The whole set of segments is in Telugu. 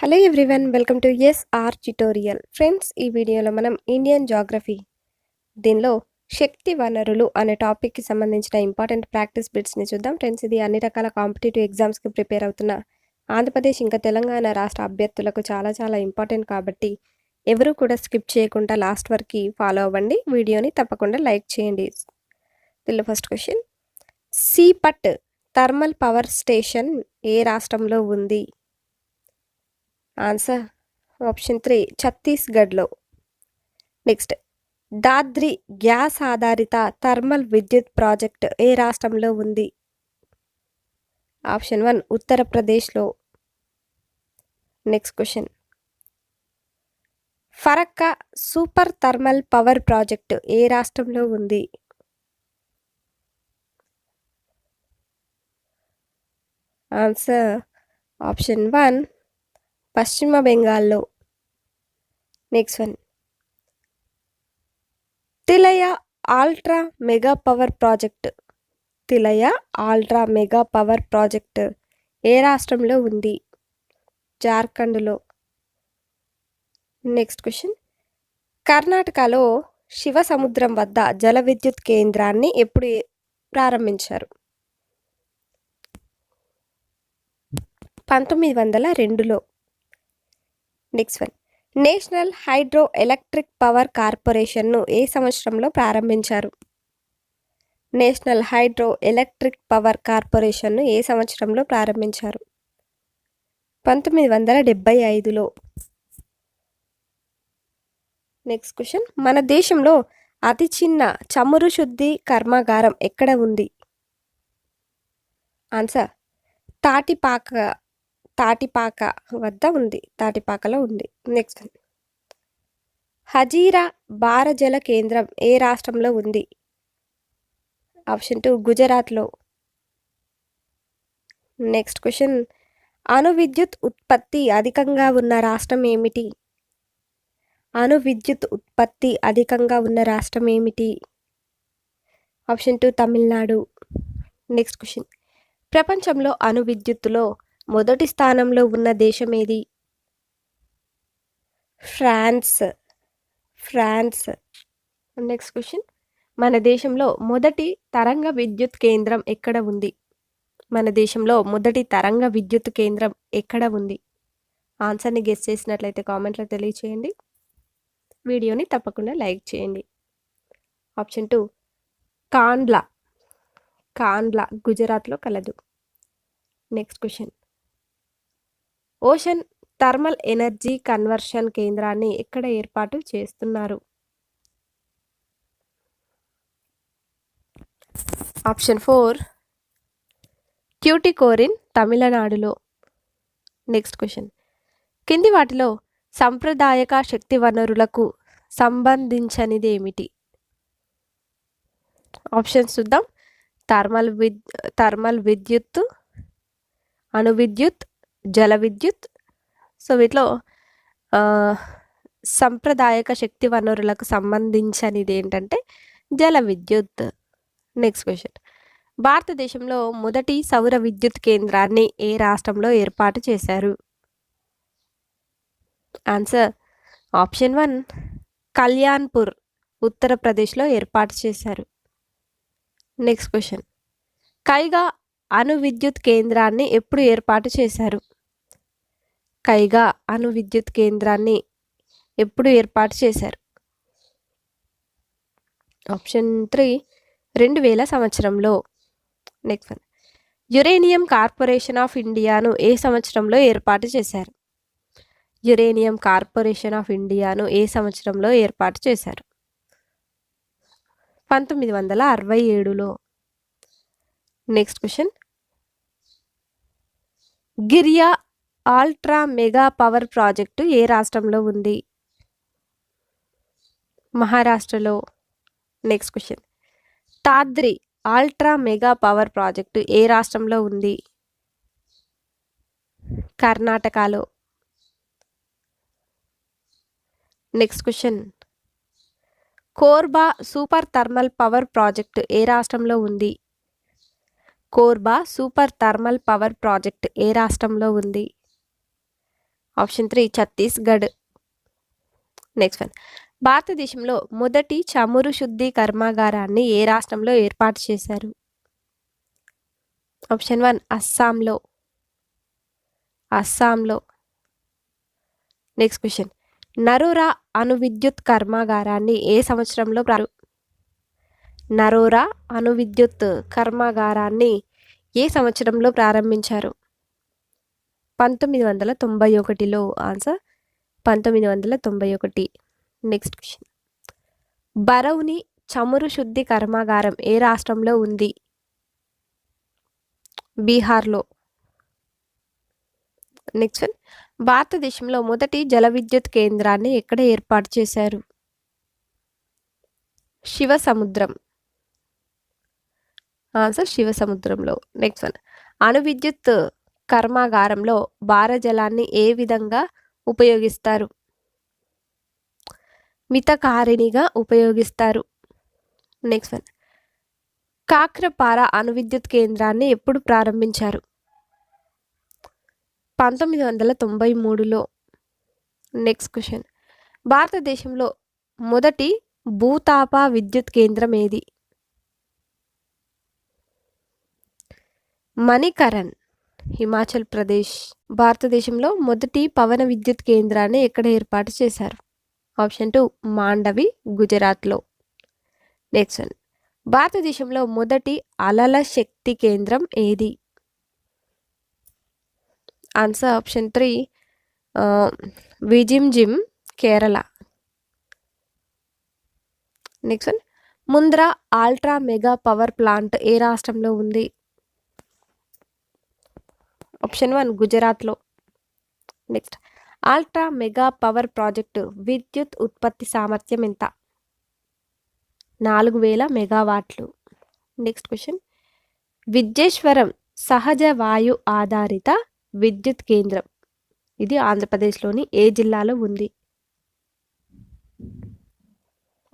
Hello everyone welcome to S R tutorial friends ఈ వీడియోలో మనం ఇండియన్ జాగ్రఫీ దీనిలో శక్తి వనరులు అనే టాపిక్కి సంబంధించిన ఇంపార్టెంట్ ప్రాక్టీస్ బిట్స్ని చూద్దాం. ఫ్రెండ్స్ ఇది అన్ని రకాల కాంపిటేటివ్ ఎగ్జామ్స్కి ప్రిపేర్ అవుతున్న ఆంధ్రప్రదేశ్ ఇంకా తెలంగాణ రాష్ట్ర అభ్యర్థులకు చాలా చాలా ఇంపార్టెంట్ కాబట్టి ఎవరూ కూడా స్కిప్ చేయకుండా లాస్ట్ వరకు ఫాలో అవ్వండి. వీడియోని తప్పకుండా లైక్ చేయండి. దీనిలో first question Sipat thermal power station ఏ రాష్ట్రంలో ఉంది? ఆన్సర్ ఆప్షన్ త్రీ ఛత్తీస్గఢ్లో. నెక్స్ట్ దాద్రి గ్యాస్ ఆధారిత థర్మల్ విద్యుత్ ప్రాజెక్ట్ ఏ రాష్ట్రంలో ఉంది? ఆప్షన్ వన్ ఉత్తరప్రదేశ్లో. Next question Farakka super thermal power project ఏ రాష్ట్రంలో ఉంది? ఆన్సర్ ఆప్షన్ వన్ పశ్చిమ బెంగాల్లో. Next one Tilaiya ultra mega power project. Tilaiya ultra mega power project ఏ రాష్ట్రంలో ఉంది? జార్ఖండ్లో. నెక్స్ట్ క్వశ్చన్ కర్ణాటకలో శివ సముద్రం వద్ద జల విద్యుత్ కేంద్రాన్ని ఎప్పుడు ప్రారంభించారు? పంతొమ్మిది వందల రెండులో. Next one national hydro electric power కార్పొరేషన్ను ఏ సంవత్సరంలో ప్రారంభించారు? నేషనల్ హైడ్రో ఎలక్ట్రిక్ పవర్ కార్పొరేషన్ను ఏ సంవత్సరంలో ప్రారంభించారు? పంతొమ్మిది వందల డెబ్బై ఐదులో. నెక్స్ట్ క్వశ్చన్ మన దేశంలో అతి చిన్న చమురు శుద్ధి కర్మాగారం ఎక్కడ ఉంది? ఆన్సర్ తాటిపాక తాటిపాక వద్ద ఉంది. తాటిపాకలో ఉంది. నెక్స్ట్ హజీరా భారజల కేంద్రం ఏ రాష్ట్రంలో ఉంది? ఆప్షన్ టూ గుజరాత్లో. నెక్స్ట్ క్వశ్చన్ అణు విద్యుత్ ఉత్పత్తి అధికంగా ఉన్న రాష్ట్రం ఏమిటి? అణు విద్యుత్ ఉత్పత్తి అధికంగా ఉన్న రాష్ట్రం ఏమిటి? Option two Tamil Nadu. Next question ప్రపంచంలో అణు విద్యుత్తులో మొదటి స్థానంలో ఉన్న దేశం ఏది? ఫ్రాన్స్. ఫ్రాన్స్. నెక్స్ట్ క్వశ్చన్ మన దేశంలో మొదటి తరంగ విద్యుత్ కేంద్రం ఎక్కడ ఉంది? మన దేశంలో మొదటి తరంగ విద్యుత్ కేంద్రం ఎక్కడ ఉంది? ఆన్సర్ని గెస్ చేసినట్లయితే కామెంట్లో తెలియచేయండి. వీడియోని తప్పకుండా లైక్ చేయండి. Option two Kandla. కాండ్లా గుజరాత్లో కలదు. Next question ocean thermal energy conversion కేంద్రాన్ని ఎక్కడ ఏర్పాటు చేస్తున్నారు? Option four. ట్యూటికోరిన్ తమిళనాడులో. Next question. కింది వాటిలో సాంప్రదాయక శక్తి వనరులకు సంబంధించనిది ఏమిటి ఆప్షన్స్ చూద్దాం. థర్మల్ విద్ థర్మల్ విద్యుత్ అణు విద్యుత్ జల విద్యుత్. సో వీటిలో సంప్రదాయక శక్తి వనరులకు సంబంధించినది ఏంటంటే జల విద్యుత్. Next question. భారతదేశంలో మొదటి సౌర విద్యుత్ కేంద్రాన్ని ఏ రాష్ట్రంలో ఏర్పాటు చేశారు? ఆన్సర్ ఆప్షన్ వన్ కళ్యాణ్పూర్ ఉత్తరప్రదేశ్లో ఏర్పాటు చేశారు. Next question. కైగా అణు విద్యుత్ కేంద్రాన్ని ఎప్పుడు ఏర్పాటు చేశారు? కైగా అణు విద్యుత్ కేంద్రాన్ని ఎప్పుడు ఏర్పాటు చేశారు? ఆప్షన్ త్రీ రెండు వేల సంవత్సరంలో. Next one uranium corporation of ఇండియాను ఏ సంవత్సరంలో ఏర్పాటు చేశారు? యురేనియం కార్పొరేషన్ ఆఫ్ ఇండియాను ఏ సంవత్సరంలో ఏర్పాటు చేశారు? పంతొమ్మిది వందల అరవై ఏడులో. Next question Giriya ultra mega power project ఏ రాష్ట్రంలో ఉంది? మహారాష్ట్రలో. Next question. Tadri ultra mega power project ఏ రాష్ట్రంలో ఉంది? కర్ణాటకలో. Next question. Korba super thermal power project ఏ రాష్ట్రంలో ఉంది? Korba super thermal power project ఏ రాష్ట్రంలో ఉంది? Option three Chhattisgarh. Next one భారతదేశంలో మొదటి చమురు శుద్ధి కర్మాగారాన్ని ఏ రాష్ట్రంలో ఏర్పాటు చేశారు? ఆప్షన్ వన్ అస్సాంలో. అస్సాంలో. నెక్స్ట్ క్వశ్చన్ నరోరా అణు విద్యుత్ కర్మాగారాన్ని ఏ సంవత్సరంలో ప్రారం నరోరా అణు విద్యుత్ కర్మాగారాన్ని ఏ సంవత్సరంలో ప్రారంభించారు? పంతొమ్మిది వందల తొంభై ఒకటిలో ఆన్సర్ పంతొమ్మిది వందల తొంభై ఒకటి. Next question. బరౌని చమురు శుద్ధి కర్మాగారం ఏ రాష్ట్రంలో ఉంది? బీహార్లో. Next one. భారతదేశంలో మొదటి జల విద్యుత్ కేంద్రాన్ని ఎక్కడ ఏర్పాటు చేశారు? శివ సముద్రం ఆన్సర్ శివ సముద్రంలో నెక్స్ట్ వన్. అణు విద్యుత్ కర్మాగారంలో భారజలాన్ని ఏ విధంగా ఉపయోగిస్తారు? మితకారిణిగా ఉపయోగిస్తారు. Next one. కాక్రపార అణు విద్యుత్ కేంద్రాన్ని ఎప్పుడు ప్రారంభించారు? పంతొమ్మిది వందల తొంభై మూడులో. Next question. భారతదేశంలో మొదటి భూతాప విద్యుత్ కేంద్రం ఏది? మణికరణ్ హిమాచల్ ప్రదేశ్ భారతదేశంలో మొదటి పవన విద్యుత్ కేంద్రాన్ని ఎక్కడ ఏర్పాటు చేశారు? ఆప్షన్ టూ మాండవి గుజరాత్లో. Next one. భారతదేశంలో మొదటి అలల శక్తి కేంద్రం ఏది? Answer option three Vizhinjam Kerala. Next one. Mundra ultra mega power plant ఏ రాష్ట్రంలో ఉంది? ఆప్షన్ వన్ గుజరాత్లో. Next. Ultra mega power project విద్యుత్ ఉత్పత్తి సామర్థ్యం ఎంత? నాలుగు వేల మెగావాట్లు. Next question. విద్యేశ్వరం సహజ వాయు ఆధారిత విద్యుత్ కేంద్రం. ఇది ఆంధ్రప్రదేశ్లోని ఏ జిల్లాలో ఉంది?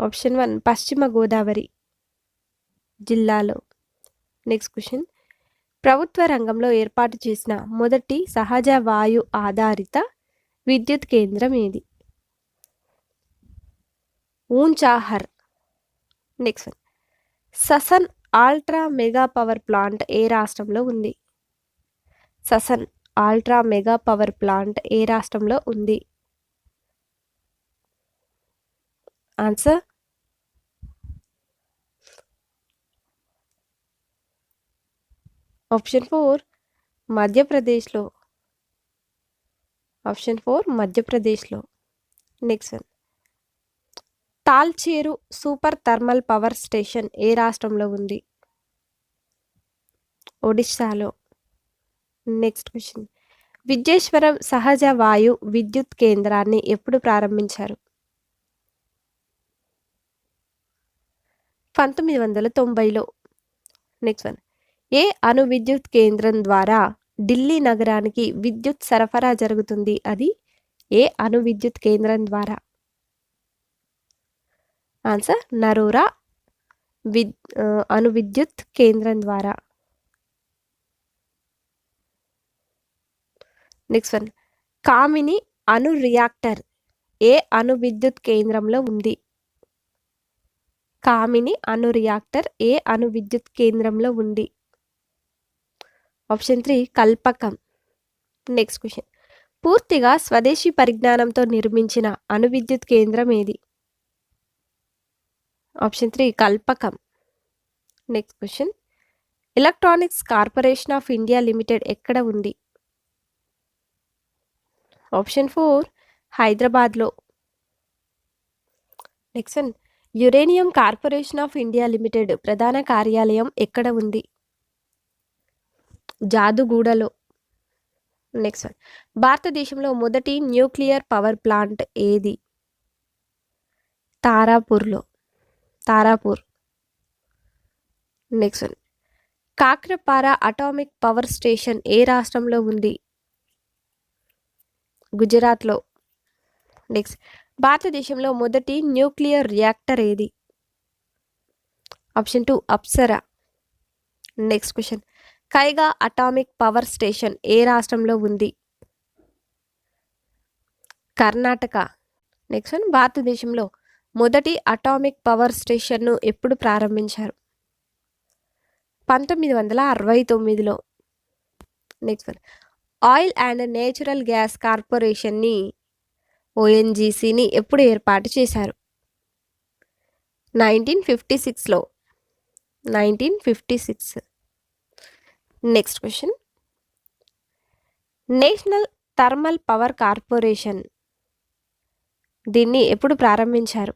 ఆప్షన్ వన్ పశ్చిమ గోదావరి జిల్లాలో. Next question. ప్రభుత్వ రంగంలో ఏర్పాటు చేసిన మొదటి సహజ వాయు ఆధారిత విద్యుత్ కేంద్రం ఏది? Unchahar. Next one. Sasan ultra mega power plant ఏ రాష్ట్రంలో ఉంది? Sasan ultra mega power plant ఏ రాష్ట్రంలో ఉంది? ఆన్సర్ ఆప్షన్ ఫోర్ మధ్యప్రదేశ్లో ఆప్షన్ ఫోర్ మధ్యప్రదేశ్లో next one Talcher super thermal power station ఏ రాష్ట్రంలో ఉంది? ఒడిశాలో నెక్స్ట్ క్వశ్చన్ విద్యేశ్వరం సహజ వాయు విద్యుత్ కేంద్రాన్ని ఎప్పుడు ప్రారంభించారు? పంతొమ్మిది వందల తొంభైలో. నెక్స్ట్ వన్ ఏ అణు విద్యుత్ కేంద్రం ద్వారా ఢిల్లీ నగరానికి విద్యుత్ సరఫరా జరుగుతుంది? అది ఏ అణు విద్యుత్ కేంద్రం ద్వారా? ఆన్సర్ నరోరా విద్ అణు విద్యుత్ కేంద్రం ద్వారా. నెక్స్ట్ వన్ కామిని అణు రియాక్టర్ ఏ అణు విద్యుత్ కేంద్రంలో ఉంది? కామిని అణు రియాక్టర్ ఏ అణు విద్యుత్ కేంద్రంలో ఉంది? Option three Kalpakkam. Next question పూర్తిగా స్వదేశీ పరిజ్ఞానంతో నిర్మించిన అణు విద్యుత్ కేంద్రం ఏది? Option three Kalpakkam. Next question electronics corporation of India limited ఎక్కడ ఉంది? ఆప్షన్ ఫోర్ హైదరాబాద్లో. Next uranium corporation of India limited ప్రధాన కార్యాలయం ఎక్కడ ఉంది? జాదుగూడలో. నెక్స్ట్ వన్ భారతదేశంలో మొదటి న్యూక్లియర్ పవర్ ప్లాంట్ ఏది? తారాపూర్లో. Tarapur. Next one Kakrapar atomic power station ఏ రాష్ట్రంలో ఉంది? గుజరాత్లో. నెక్స్ట్ భారతదేశంలో మొదటి న్యూక్లియర్ రియాక్టర్ ఏది? Option two Apsara. Next question Kaiga atomic power station ఏ రాష్ట్రంలో ఉంది? కర్ణాటక. నెక్స్ట్ వన్ భారతదేశంలో మొదటి అటామిక్ పవర్ స్టేషన్ను ఎప్పుడు ప్రారంభించారు? పంతొమ్మిది వందల అరవై తొమ్మిదిలో. Next one oil and natural gas కార్పొరేషన్ని ఓఎన్జీసీని ఎప్పుడు ఏర్పాటు చేశారు? నైన్టీన్ ఫిఫ్టీ సిక్స్లో. Nineteen fifty six. Next question national thermal power corporation దీన్ని ఎప్పుడు ప్రారంభించారు?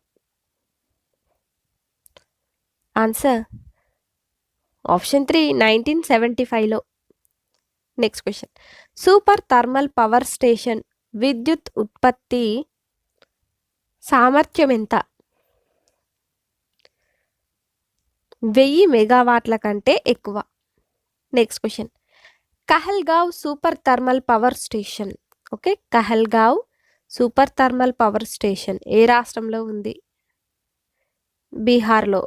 Answer option three nineteen seventy ఫైవ్లో next question super thermal power station విద్యుత్ ఉత్పత్తి సామర్థ్యం ఎంత? వెయ్యి మెగావాట్ల కంటే ఎక్కువ. Next question Kahalgaon super thermal power station okay Kahalgaon super thermal power station ఏ రాష్ట్రంలో ఉంది? బీహార్లో